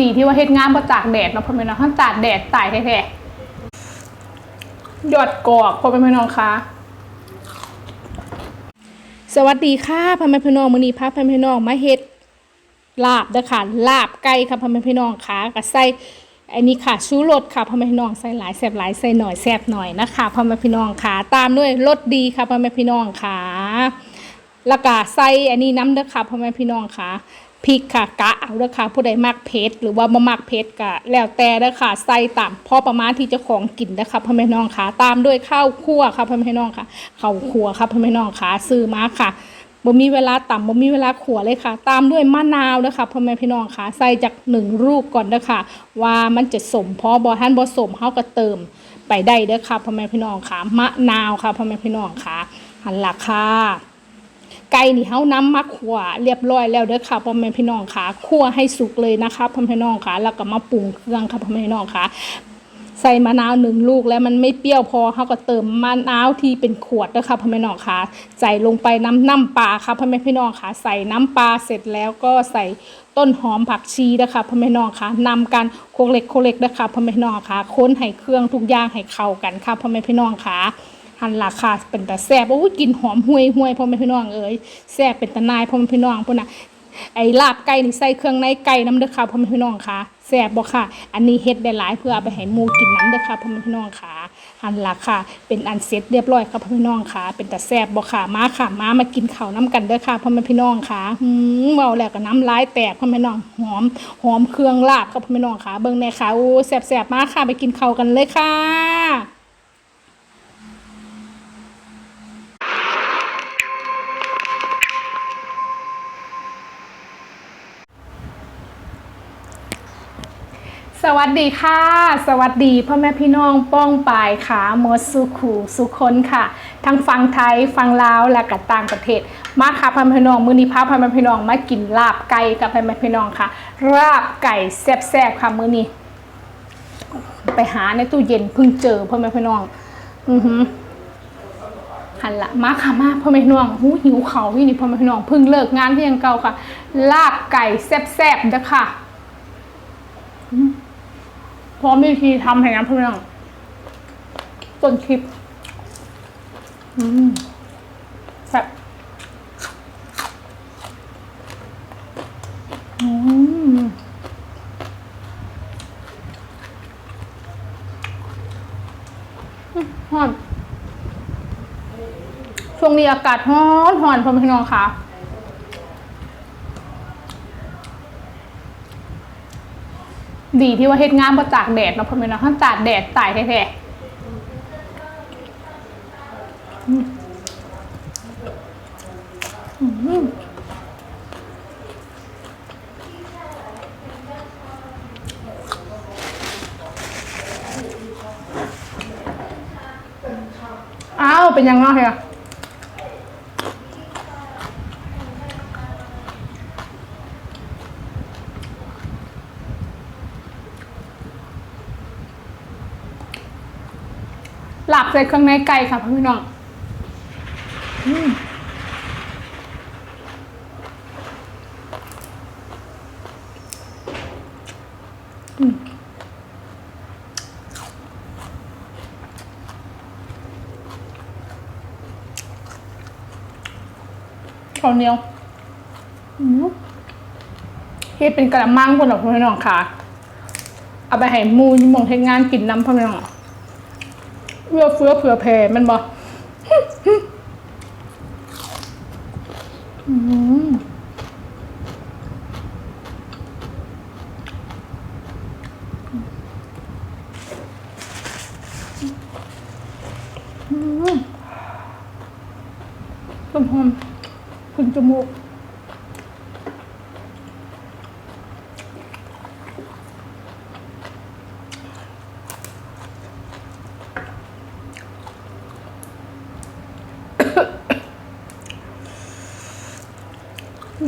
ดีที่ว่าเฮ็ดงานมาจากแดดเนาะพ่อแม่น้องถ้าตากแดดตายแท้ๆยอดกอกพ่อแม่น้องคะสวัสดีค่ะพ่อแม่พี่น้องมื้อนี้พาพ่อแม่พี่น้องมาเฮ็ดลาบเด้อค่ะลาบไก่ค่ะพ่อแม่พี่น้องค่ะก็ใส่อันนี้ค่ะชูรสค่ะพ่อแม่พี่น้องใส่หลายแซ่บหลายใส่หน่อยแซ่บหน่อยนะคะพ่อแม่พี่น้องค่ะ ตามด้วยรสดีค่ะพ่อแม่พี่น้องค่ะแล้วก็ใส่อันนี้น้ำเด้อค่ะพ่อแม่พี่น้องค่ะ พริกค่ะกะเอาเด้อค่ะผู้ใดมักเผ็ดหรือว่าบ่มักเผ็ดก็แล้วแต่เด้อค่ะใส่ตามพอประมาณที่เจ้าของกินเด้อค่ะพ่อแม่พี่น้องค่ะตามด้วยข้าวคั่วค่ะพ่อแม่พี่น้องค่ะข้าวคั่วค่ะพ่อแม่พี่น้องค่ะซื้อมาค่ะบ่มีเวลาต่ำบ่มีเวลาขัวเลยค่ะ ตามด้วยมะนาวเด้อค่ะพ่อแม่พี่น้องค่ะ ใส่จากหนึ่งลูกก่อนเด้อค่ะว่ามันจะสมพอบ่ท่านบ่สมเฮาก็เติมไปได้เด้อค่ะพ่อแม่พี่น้องค่ะมะนาวค่ะพ่อแม่พี่น้องค่ะหันหลักค่ะ ไก่นี่เฮาน้ำมาขั่วเรียบร้อยแล้วเด้อค่ะพ่อแม่พี่น้องค่ะคั่วให้สุกเลยนะคะพ่อแม่พี่น้องค่ะ แล้วก็มาปรุงเครื่องค่ะพ่อแม่พี่น้องค่ะใส่มะนาวหนึ่งลูกแล้วมันไม่เปรี้ยวพอเขาก็เติมมะนาวที่เป็นขวดนะคะพ่อแม่พี่น้องค่ะใส่ลงไปน้ำน้ำปลาค่ะพ่อแม่พี่น้องค่ะ ใส่น้ำปลาเสร็จแล้วก็ใส่ต้นหอมผักชีนะคะพ่อแม่พี่น้องค่ะนำกันโคกเล็กโคกเล็กนะคะพ่อแม่พี่น้องค่ะ ค้นให้เครื่องทุกอย่างให้เข้ากันค่ะพ่อแม่พี่น้องค่ะ หันราคาเป็นแต่แซ่บโอ้ยกลินหอมห่วยห่วยพ่อแม่พี่น้องเอ้ยแซ่บเป็นตะนายพ่อแม่พี่น้องพุ่นน่ะไอ้ลาบไก่นี่ใส่เครื่องในไก่น้ำเด้อค่ะพ่อแม่พี่น้องค่ะแซ่บบ่ค่ะ อันนี้เฮ็ดได้หลายเพื่อเอาไปให้หมูกินน้ำเด้อค่ะพ่อแม่พี่น้องค่ะหันราคาเป็นอันเสร็จเรียบร้อยค่ะพ่อแม่พี่น้องค่ะ เป็นแต่แซ่บบ่ค่ะมาค่ะมามากินข้าวน้ำกันเด้อค่ะพ่อแม่พี่น้องค่ะหืมเว้าแล้วก็น้ำลายแตกพ่อแม่น้องหอมหอมเครื่องลาบค่ะพ่อแม่พี่น้องค่ะ เบิ่งแน่ค่ะโอ้แซ่บๆมาค่ะไปกินข้าวกันเลยค่ะ สวัสดีค่ะ สวัสดีพ่อแม่พี่น้องป้องปายขาหมดสุขูสุคนค่ะ ทั้งฟังไทยฟังลาวและกับต่างประเทศ มาค่ะพ่อแม่พี่น้องมือนี้พาพ่อแม่พี่น้องมากินลาบไก่กับพ่อแม่พี่น้องค่ะลาบไก่แซ่บๆค่ะมือนี้ไปหาในตู้เย็นเพิ่งเจอพ่อแม่พี่น้อง อือหือหันละมาค่ะมาพ่อแม่พี่น้องหูหิวเขาวพี่นี่พ่อแม่พี่น้องเพิ่งเลิกงานที่ยังเก่าค่ะ ลาบไก่แซ่บๆเด้อค่ะ ร้อมวิธีทำให้น้ำเพื่อนต้นคลิป อืมแซ่บอืมฮอนช่วงนี้อากาศร้อนร้อนพ่อมพี่น้องค่ะ ดีที่ว่าเฮ็ดงานมาจากแดดเนาะพ่อแม่เนาะถ้าตากแดดตายแท้ๆอืมอืมอ้าวเป็นยังไงเหรอหลับใส่เครื่องในไก่ค่ะพี่น้องอืมอืมข้าวเหนียวอืมเฮ็ดเป็นกระมังคนหรอกพี่น้องค่ะ เอาไปให้มูยมองเฮ็ดงานกินน้ำพี่น้อง เอื้อเฟื้อเผื่อแผ่มันบอ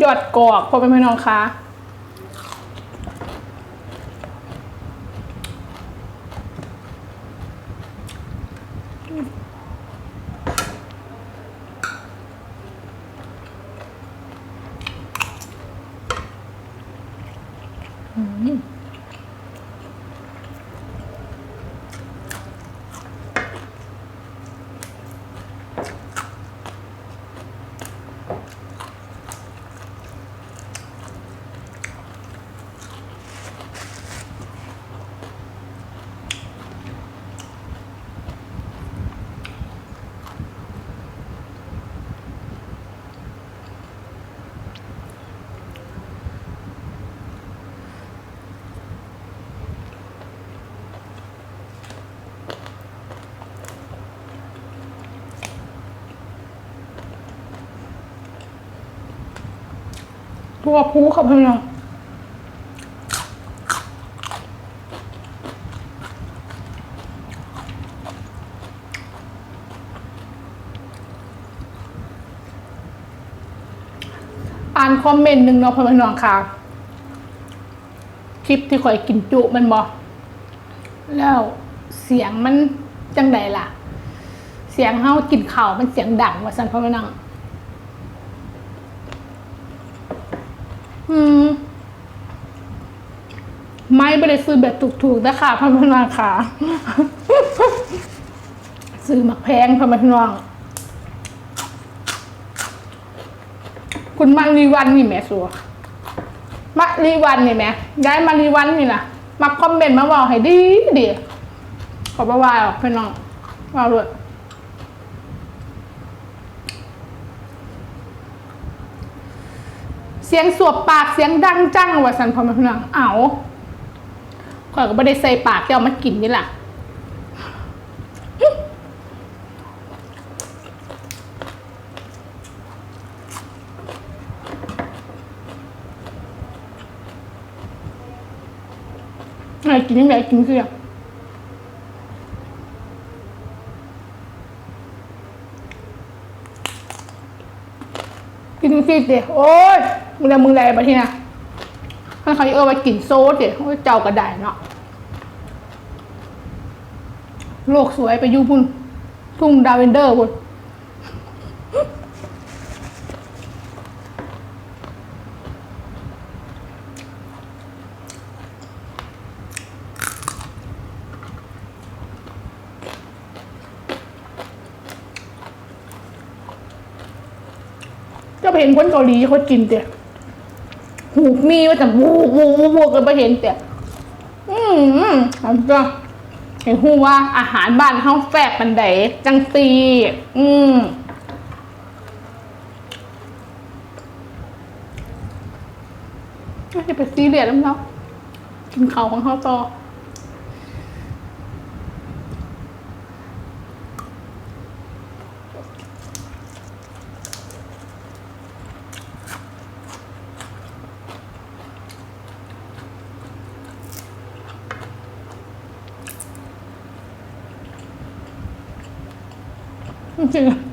ยอดกอกพอเป็นพี่น้องคะ อืมทั่วพูครับพี่น้องอ่านคอมเมนต์หนึ่งเนาะพี่น้องค่ะ คลิปที่ข่อยกินจุมันบอแล้วเสียงมันจังใดล่ะ เสียงเฮากินข้าวมันเสียงดังว่าสันพ่อแม่น้อง อืม ไม่ไปได้ซื้อแบบถูกๆนะคะพ่อแม่น้องค่ะซื้อหมักแพงพ่อแม่น้อง คุณมารีวันนี่แม่สัวมารีวันนี่แม่ย้ายมารีวันนี่นะมาคอมเมนต์มาบอกให้ดีดีขอบว่าหรอกพี่น้องว่าเลย เสียงสวบปากเสียงดังจังว่าสันพอมาพี่น้องเอาข่อยก็ไม่ได้ใส่ปากจะเอามากินนี่แหละไงกินยังไงกินคือ ฟีดเดี๋ยวโอ้ยมึงแลมึงแรงมาที่นะถ้าเขาเออไปกินโซดเดี๋ยวโอ้ยเจ้ากระไดเนาะโลกสวยไปยูพุ่นทุ่งดาวเวนเดอร์พุ่น เห็นคนเกาหลีเขากินเดี๋ยวหูมีว่าแต่วูวูวูวูกันไปเห็นแต่อืมอันก็เห็นหูว่าอาหารบ้านเฮาแฟบมันไดจังซีอืมไม่ไปซีเรียสแล้วเนาะกินเขาวของเขาต่อ จริงๆ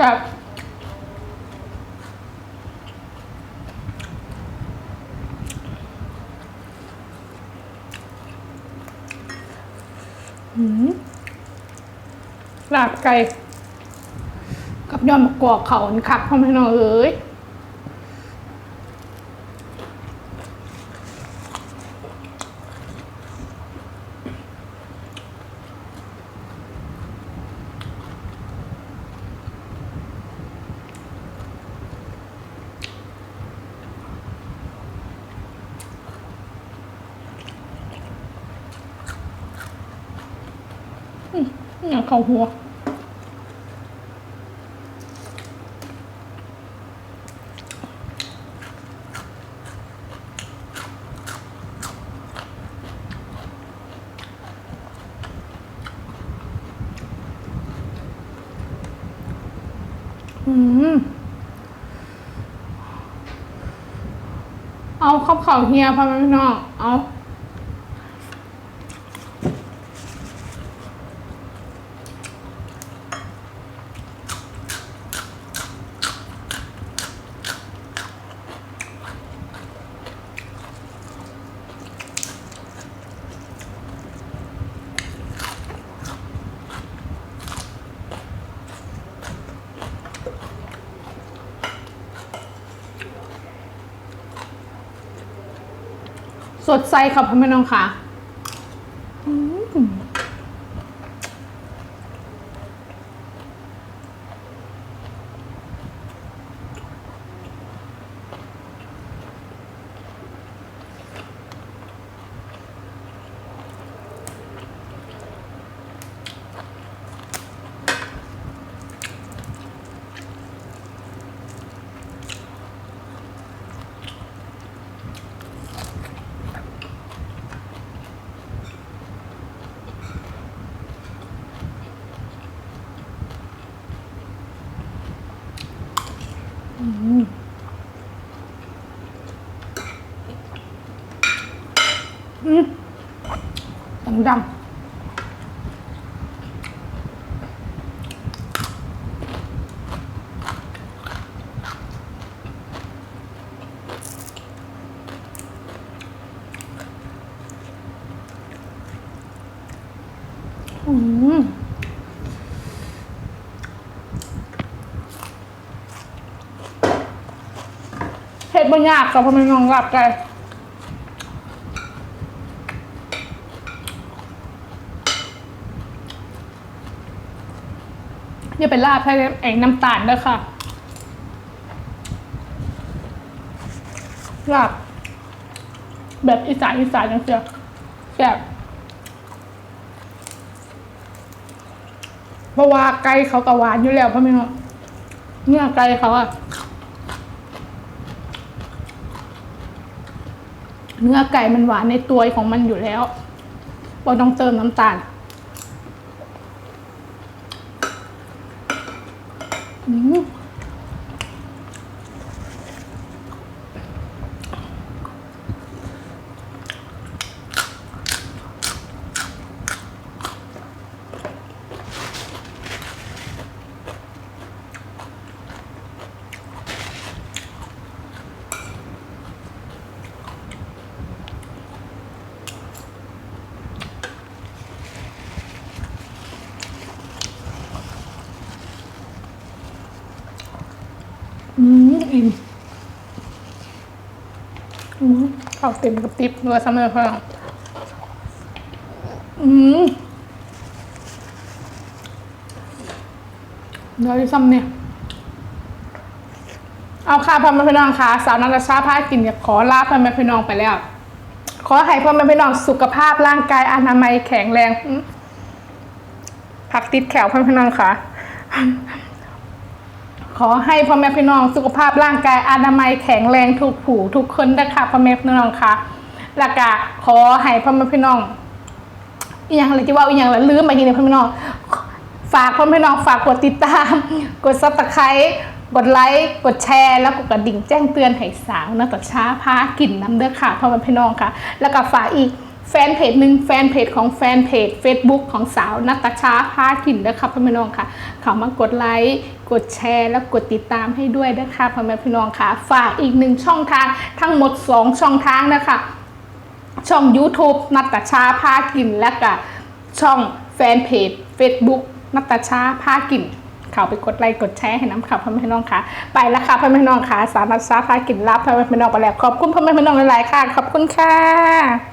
ครับหืม ลาบไก่ กับยอดมะกอกเขาอันคักพ่อแม่น้องเอ้ย เนี่ยเขาหัวอืมเอาข้าวเข่าเฮียพ่อแม่พี่น้อง เอา ดใสค่ะพ่อแม่น้องค่ะอืม ดังดังอืมเห็ดบางยากกับพ่อแม่น้องรับใจ อย่าไปลาดให้ไอ้น้ำตาลด้วยค่ะ ลาบ แบบอีสานอีสานจังเสียแซ่บเพราะว่าไก่เขากะหวานอยู่แล้วพ่อแม่เนาะเนื้อไก่เขาอะเนื้อไก่มันหวานในตัวของมันอยู่แล้วเราต้องเติมน้ำตาล อื อืมอิ่มอืมข้าวเต็มกระติบเนื้อซ้ำเลยค่ะอืมเนื้อที่ซ้ำเนี่ย เอาค่ะพ่อแม่พี่น้องค่ะ สาวนัทชาพากินอยากขอลาพ่อแม่พี่น้องไปแล้ว ขอให้พ่อแม่พี่น้องสุขภาพร่างกายอนามัยแข็งแรงผักติดแขวพ่อแม่พี่น้องค่ะ ขอให้พ่อแม่พี่น้องสุขภาพร่างกายอนามัยแข็งแรงทุกผู้ทุกคนนะคะพ่อแม่พี่น้องค่ะแล้วก็ขอให้พ่อแม่พี่น้องอีกอย่างอะไรที่ว่าอีกอย่างละลืมไปทีนึงพ่อแม่พี่น้อง ฝากพ่อแม่พี่น้องฝากกดติดตาม กดซับสไครต์กดไลค์กดแชร์แล้วกดกระดิ่งแจ้งเตือนให้สาวนะต่อช้าพากินน้ำเด้อค่ะพ่อแม่พี่น้องค่ะ แล้วก็ฝากอีก แฟนเพจหนึ่งแฟนเพจของแฟนเพจ Facebook ของสาวนัตชาพากินเด้อค่ะพ่อแม่น้องค่ะ เขามากดไลค์กดแชร์ แล้วกดติดตามให้ด้วยนะคะพ่อแม่พี่น้องค่ะ ฝากอีกหนึ่งช่องทางทั้งหมด 2 ช่องทางนะคะ ช่อง YouTube นัตชาพากินและก็ช่องแฟนเพจ Facebook นัตชาพากินเข้าไปกดไลค์กดแชร์ให้น้ำข่าวพ่อแม่พี่น้องค่ะ ไปแล้วค่ะพ่อแม่พี่น้องค่ะ สารนัตชาพากินรับพ่อแม่พี่น้องไปแล้วขอบคุณพ่อแม่พี่น้องหลายๆค่ะ ขอบคุณค่ะ